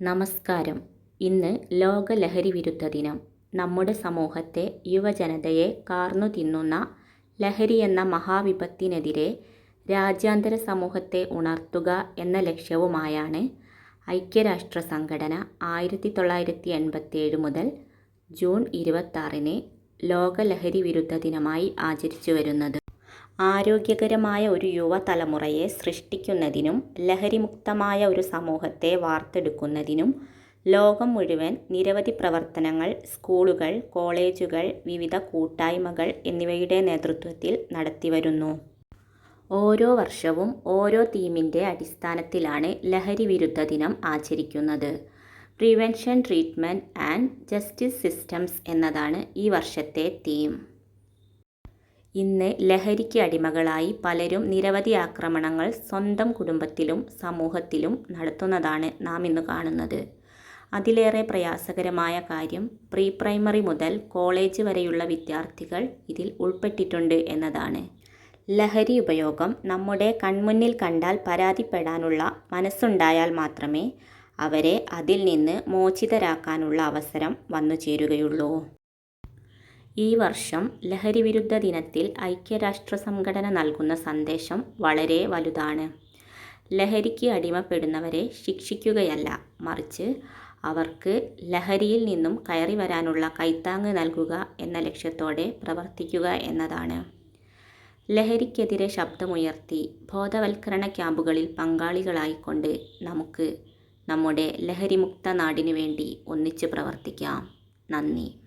നമസ്കാരം. ഇന്ന് ലോക ലഹരി വിരുദ്ധ ദിനം. നമ്മുടെ സമൂഹത്തെ യുവജനതയെ കാർന്നു തിന്നുന്ന ലഹരി എന്ന മഹാവിപത്തിനെതിരെ രാജ്യാന്തര സമൂഹത്തെ ഉണർത്തുക എന്ന ലക്ഷ്യവുമായാണ് ഐക്യരാഷ്ട്ര സംഘടന ആയിരത്തി തൊള്ളായിരത്തി എൺപത്തിയേഴ് മുതൽ ജൂൺ ഇരുപത്താറിന് ലോക ലഹരി വിരുദ്ധ ദിനമായി ആചരിച്ചു വരുന്നത് ആരോഗ്യകരമായ ഒരു യുവതലമുറയെ സൃഷ്ടിക്കുന്നതിനും ലഹരിമുക്തമായ ഒരു സമൂഹത്തെ വാർത്തെടുക്കുന്നതിനും ലോകം മുഴുവൻ നിരവധി പ്രവർത്തനങ്ങൾ സ്കൂളുകൾ കോളേജുകൾ വിവിധ കൂട്ടായ്മകൾ എന്നിവയുടെ നേതൃത്വത്തിൽ നടത്തിവരുന്നു. ഓരോ വർഷവും ഓരോ തീമിന്റെ അടിസ്ഥാനത്തിലാണ് ലഹരി വിരുദ്ധ ദിനം ആചരിക്കുന്നത്. Prevention treatment and justice systems എന്നതാണ് ഈ വർഷത്തെ തീം. ഇന്ന് ലഹരിക്ക് അടിമകളായി പലരും നിരവധി ആക്രമണങ്ങൾ സ്വന്തം കുടുംബത്തിലും സമൂഹത്തിലും നടത്തുന്നതാണ് നാം ഇന്ന് കാണുന്നത്. അതിലേറെ പ്രയാസകരമായ കാര്യം പ്രീ പ്രൈമറി മുതൽ കോളേജ് വരെയുള്ള വിദ്യാർത്ഥികൾ ഇതിൽ ഉൾപ്പെട്ടിട്ടുണ്ട് എന്നതാണ്. ലഹരി ഉപയോഗം നമ്മുടെ കൺമുന്നിൽ കണ്ടാൽ പരാതിപ്പെടാനുള്ള മനസ്സുണ്ടായാൽ മാത്രമേ അവരെ അതിൽ നിന്ന് മോചിതരാക്കാനുള്ള അവസരം വന്നു ചേരുകയുള്ളൂ. ഈ വർഷം ലഹരി വിരുദ്ധ ദിനത്തിൽ ഐക്യരാഷ്ട്ര സംഘടന നൽകുന്ന സന്ദേശം വളരെ വലുതാണ്. ലഹരിക്ക് അടിമപ്പെടുന്നവരെ ശിക്ഷിക്കുകയല്ല മറിച്ച് അവർക്ക് ലഹരിയിൽ നിന്നും കയറി വരാനുള്ള കൈത്താങ്ങ് നൽകുക എന്ന ലക്ഷ്യത്തോടെ പ്രവർത്തിക്കുക എന്നതാണ്. ലഹരിക്കെതിരെ ശബ്ദമുയർത്തി ബോധവൽക്കരണ ക്യാമ്പുകളിൽ പങ്കാളികളായിക്കൊണ്ട് നമുക്ക് നമ്മുടെ ലഹരിമുക്ത നാടിനു വേണ്ടി ഒന്നിച്ച് പ്രവർത്തിക്കാം. നന്ദി.